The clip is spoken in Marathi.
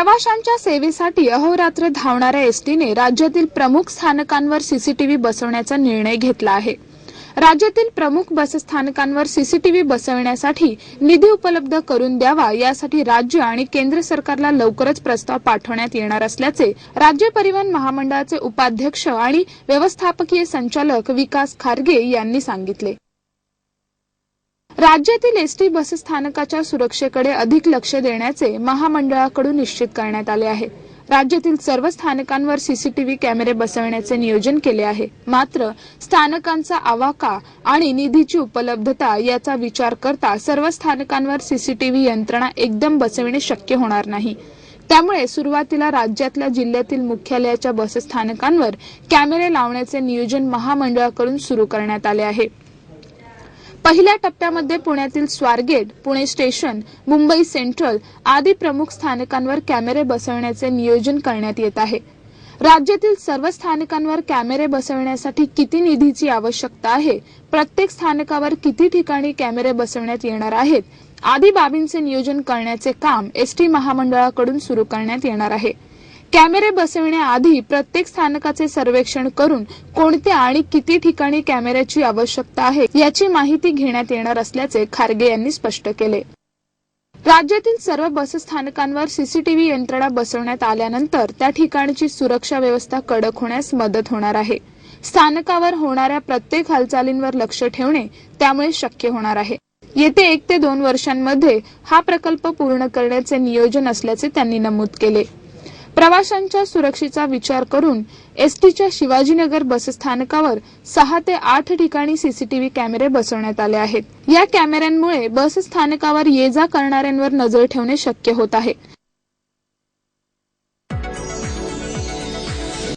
प्रवाशांच्या सेवेसाठी अहोरात्र धावणाऱ्या एसटीने राज्यातील प्रमुख स्थानकांवर सीसीटीव्ही बसवण्याचा निर्णय घेतला आहे. राज्यातील प्रमुख बसस्थानकांवर सीसीटीव्ही बसवण्यासाठी निधी उपलब्ध करून द्यावा यासाठी राज्य आणि केंद्र सरकारला लवकरच प्रस्ताव पाठवण्यात येणार असल्याचे राज्य परिवहन महामंडळाचे उपाध्यक्ष आणि व्यवस्थापकीय संचालक विकास खारगे यांनी सांगितले. राज्यातील एस टी बसस्थानकाच्या सुरक्षेकडे अधिक लक्ष देण्याचे महामंडळाकडून निश्चित करण्यात आले आहे. राज्यातील सर्व स्थानकांवर सीसीटीव्ही कॅमेरे बसवण्याचे नियोजन केले आहे. मात्र स्थानकांचा आवाका आणि निधीची उपलब्धता याचा विचार करता सर्व स्थानकांवर सीसीटीव्ही यंत्रणा एकदम बसविणे शक्य होणार नाही. त्यामुळे सुरुवातीला राज्यातल्या जिल्ह्यातील मुख्यालयाच्या बसस्थानकांवर कॅमेरे लावण्याचे नियोजन महामंडळाकडून सुरू करण्यात आले आहे. पहिल्या टप्प्यामध्ये पुण्यातील स्वारगेट पुणे स्टेशन मुंबई सेंट्रल आदी प्रमुख स्थानकांवर कॅमेरे बसवण्याचे नियोजन करण्यात येत आहे. राज्यातील सर्व स्थानकांवर कॅमेरे बसवण्यासाठी किती निधीची आवश्यकता आहे? प्रत्येक स्थानकावर किती ठिकाणी कॅमेरे बसवण्यात येणार आहेत? आदी बाबींचे नियोजन करण्याचे काम एसटी महामंडळाकडून सुरू करण्यात येणार आहे. कॅमेरे बसविण्याआधी प्रत्येक स्थानकाचे सर्वेक्षण करून कोणत्या आणि किती ठिकाणी कॅमेऱ्याची आवश्यकता आहे याची माहिती घेण्यात येणार असल्याचे खारगे यांनी स्पष्ट केले. राज्यातील सर्व बसस्थानकांवर सीसीटीव्ही यंत्रणा बसवण्यात आल्यानंतर त्या ठिकाणची सुरक्षा व्यवस्था कडक होण्यास मदत होणार आहे. स्थानकावर होणाऱ्या प्रत्येक हालचालींवर लक्ष ठेवणे त्यामुळे शक्य होणार आहे. येते एक ते दोन वर्षांमध्ये हा प्रकल्प पूर्ण करण्याचे नियोजन असल्याचे त्यांनी नमूद केले. प्रवाशांच्या सुरक्षेचा विचार करून एसटीच्या शिवाजीनगर बसस्थानकावर सहा ते आठ ठिकाणी सीसीटीव्ही कॅमेरे बसवण्यात आले आहेत. या कॅमेऱ्यांमुळे बसस्थानकावर ये जा करणाऱ्यांवर नजर ठेवणे शक्य होत आहे.